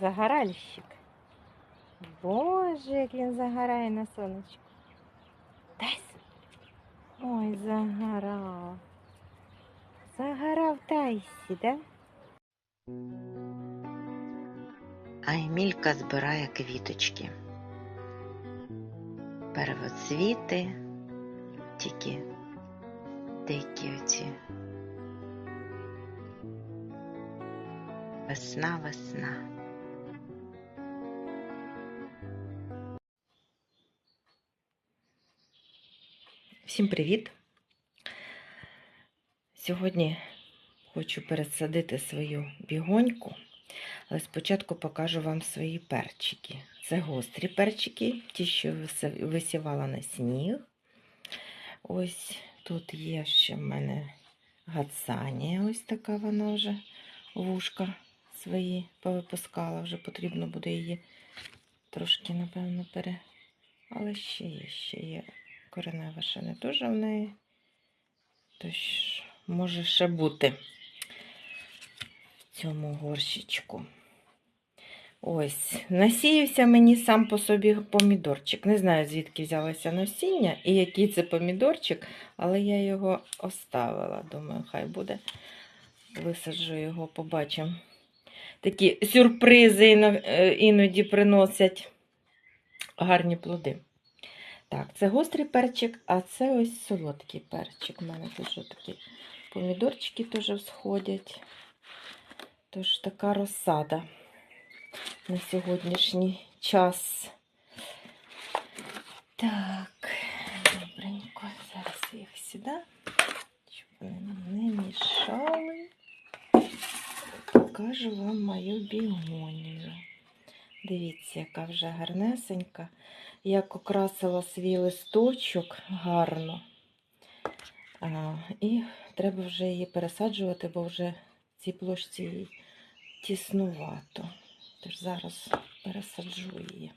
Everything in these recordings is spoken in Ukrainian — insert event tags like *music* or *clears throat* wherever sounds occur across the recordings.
Загоральщик. Боже, як він загорає на сонечку. Тайс. Ой, загорав. Загорав Тайсі, да? А Емілька збирає квіточки. Первоцвіти, тільки дикі оці. Весна, весна. Всім привіт! Сьогодні хочу пересадити свою бігоньку, але спочатку покажу вам свої перчики. Це гострі перчики, ті, що вис- висівала на сніг. Ось тут є ще в мене гацанія, ось така вона вже вушка свої повипускала, вже потрібно буде її трошки, напевно, пере. Але ще є, ще є коренева ще не дуже в неї. Тож може ще бути в цьому горщичку. Ось, насіявся мені сам по собі помідорчик. Не знаю, звідки взялося насіння і який це помідорчик, але я його оставила. Думаю, хай буде. Висаджу його, побачимо. Такі сюрпризи е, іноді приносять гарні плоди. Так, це гострий перчик, а це ось солодкий перчик. У мене тут такі помідорчики теж всходять. Тож така розсада на сьогоднішній час. Так, добренько, зараз їх сюди, щоб вони не мішали. Покажу вам мою бігонію. Дивіться, яка вже гарнесенька як окрасила свій листочок гарно. І треба вже її пересаджувати, бо вже в цій площі тіснувато. Тож зараз пересаджу її.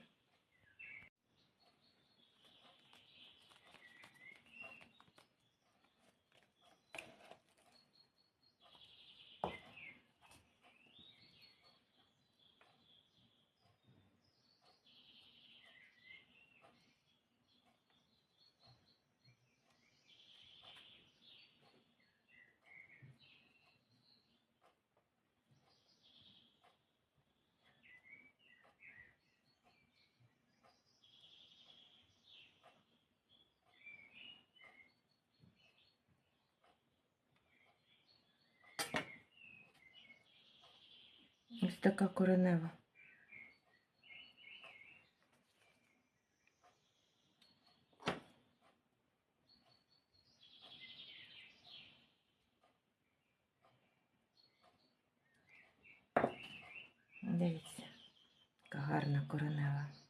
Ось така коренева. Дивіться, яка гарна коренева.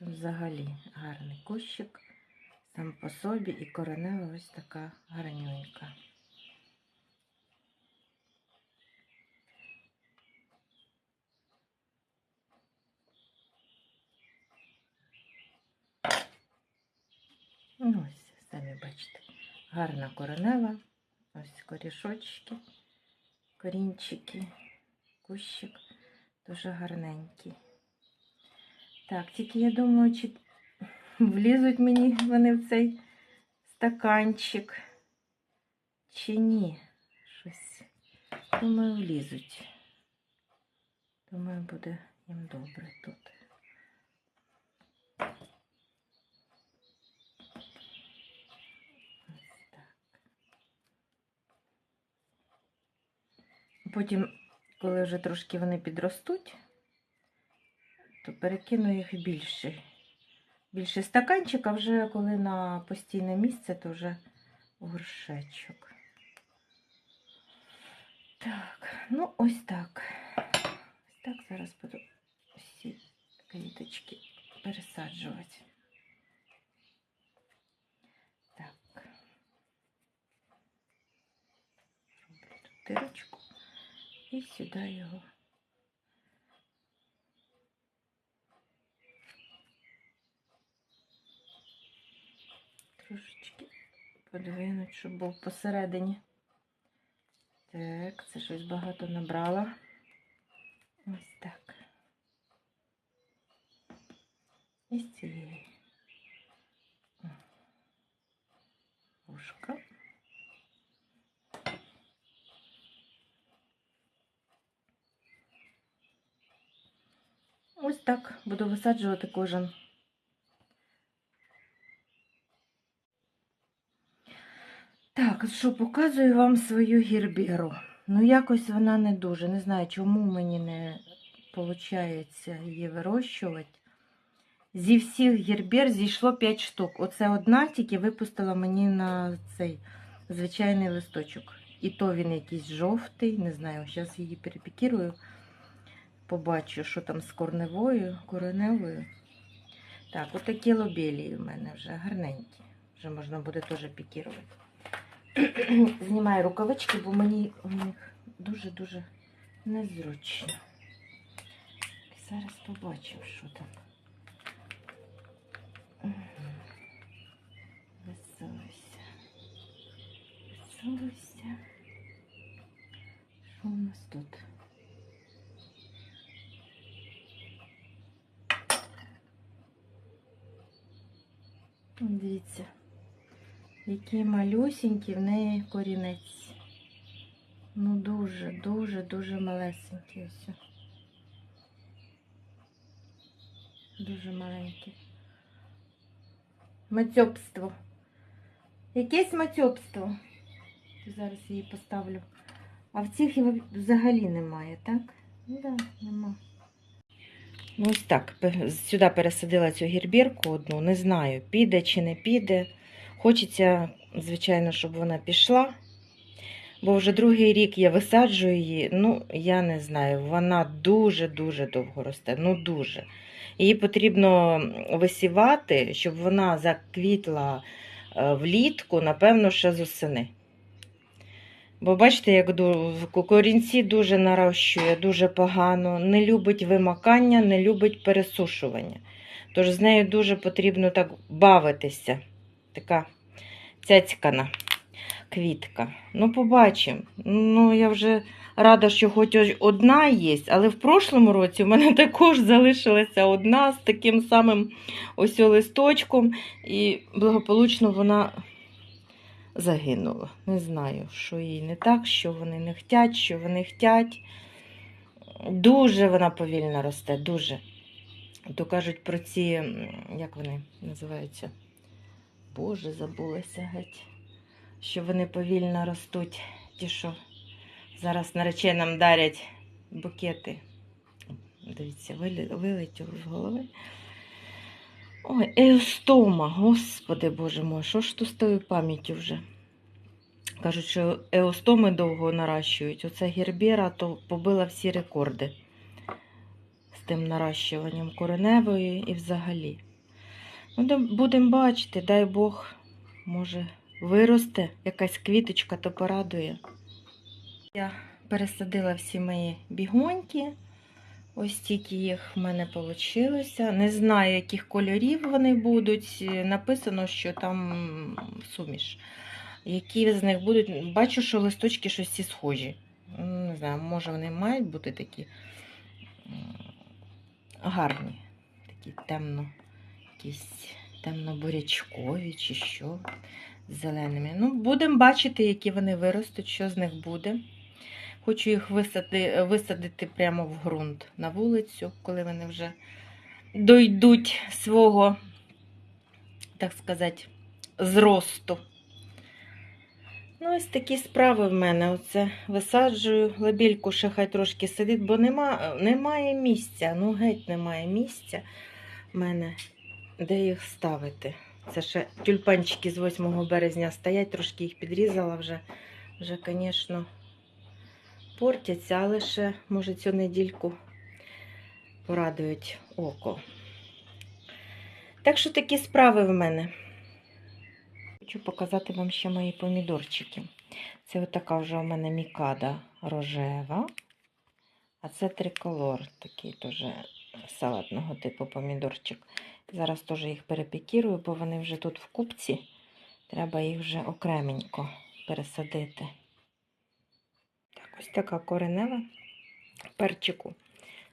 Тут взагалі гарний кущик сам по собі і коренева ось така гарнюнька. Ну, ось, самі бачите, гарна коренева, ось корішочки, корінчики, кущик дуже гарненький. Так, тільки я думаю, чи влізуть мені вони в цей стаканчик, чи ні. Щось. Думаю, влізуть. Думаю, буде їм добре тут. Потім, коли вже трошки вони підростуть, то перекину їх більше. Більше стаканчик, а вже коли на постійне місце, то вже горшечок. Так, ну ось так. Ось так зараз буду всі квіточки пересаджувати. Так. Роблю тут дирочку і сюди його подвинуть, щоб був посередині. Так, це щось багато набрала. Ось так. І з цієї. Вушка. Ось так буду висаджувати кожен. Так, що показую вам свою гірберу. Ну, якось вона не дуже. Не знаю, чому мені не виходить її вирощувати. Зі всіх гірбер зійшло 5 штук. Оце одна тільки випустила мені на цей звичайний листочок. І то він якийсь жовтий, не знаю, зараз її перепікірую. Побачу, що там з корневою, кореневою. Так, отакі лобелії в мене вже гарненькі. Вже можна буде теж пікірувати. *clears throat* Знімаю рукавички, бо мені у них дуже-дуже незручно. Зараз побачимо, що там. Веселуйся. Веселуйся. Що у нас тут? Дивіться, який малюсенький в неї корінець. Ну дуже, дуже, дуже малесенький ось. Дуже маленький. Мацьобство. Якесь мацьобство. Зараз її поставлю. А в цих його взагалі немає, так? Ну так, да, нема. Ну, ось так. Сюди пересадила цю гірбірку одну. Не знаю, піде чи не піде. Хочеться, звичайно, щоб вона пішла. Бо вже другий рік я висаджую її. Ну, я не знаю, вона дуже-дуже довго росте. Ну, дуже. Її потрібно висівати, щоб вона заквітла е, влітку, напевно, ще з осени. Бо бачите, як корінці дуже нарощує, дуже погано, не любить вимакання, не любить пересушування. Тож з нею дуже потрібно так бавитися. Така цяцькана квітка. Ну, побачимо. Ну, я вже рада, що хоч одна є, але в прошлому році в мене *laughs* також залишилася одна з таким самим ось листочком, і благополучно вона загинула. Не знаю, що їй не так, що вони не хтять, що вони хтять. Дуже вона повільно росте, дуже. То кажуть про ці, як вони називаються? Боже, забулася геть. Що вони повільно ростуть. Ті, що зараз нареченим дарять букети. Дивіться, вилетіло з голови. Ой, еостома, господи боже мой, що ж тут з тою пам'яттю вже? Кажуть, що еостоми довго наращують. Оця гербера то побила всі рекорди з тим наращуванням кореневої і взагалі. Ну, будемо бачити, дай Бог, може, виросте якась квіточка, то порадує. Я пересадила всі мої бігоньки. Ось тільки їх в мене вийшло. Не знаю, яких кольорів вони будуть. Написано, що там суміш. Які з них будуть. Бачу, що листочки щось всі схожі. Не знаю, може вони мають бути такі гарні, такі темно, якісь темно-бурячкові чи що з зеленими. Ну, будемо бачити, які вони виростуть, що з них буде. Хочу їх висади, висадити прямо в ґрунт на вулицю, коли вони вже дойдуть свого, так сказати, зросту. Ну, ось такі справи в мене. Оце висаджую, лабільку ще хай трошки сидить, бо нема, немає місця. Ну, геть немає місця в мене, де їх ставити. Це ще тюльпанчики з 8 березня стоять, трошки їх підрізала вже. Вже, звісно, портяться, але ще, може, цю недільку порадують око. Так що такі справи в мене. Хочу показати вам ще мої помідорчики. Це отака вже у мене мікада рожева, а це триколор, такий теж салатного типу помідорчик. Зараз теж їх перепікірую, бо вони вже тут в купці. Треба їх вже окременько пересадити. Так, ось така коренева перчику.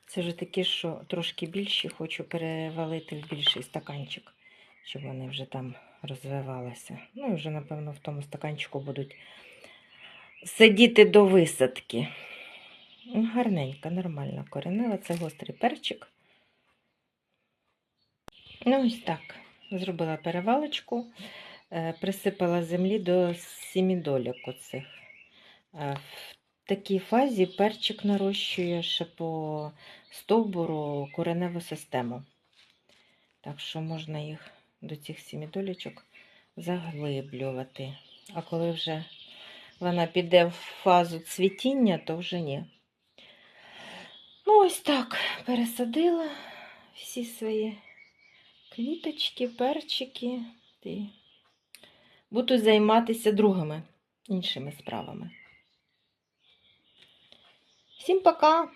Це вже такі, що трошки більші, хочу перевалити в більший стаканчик, щоб вони вже там розвивалися. Ну і вже, напевно, в тому стаканчику будуть сидіти до висадки. Ну, Гарненька, нормальна коренева, це гострий перчик. Ну, ось так. Зробила перевалочку, е, присипала землі до сімідолік оцих. Е, В такій фазі перчик нарощує ще по стовбуру кореневу систему. Так що можна їх до цих сімідолічок заглиблювати. А коли вже вона піде в фазу цвітіння, то вже ні. Ну, ось так пересадила всі свої квіточки, перчики. І буду займатися другими іншими справами. Всім пока!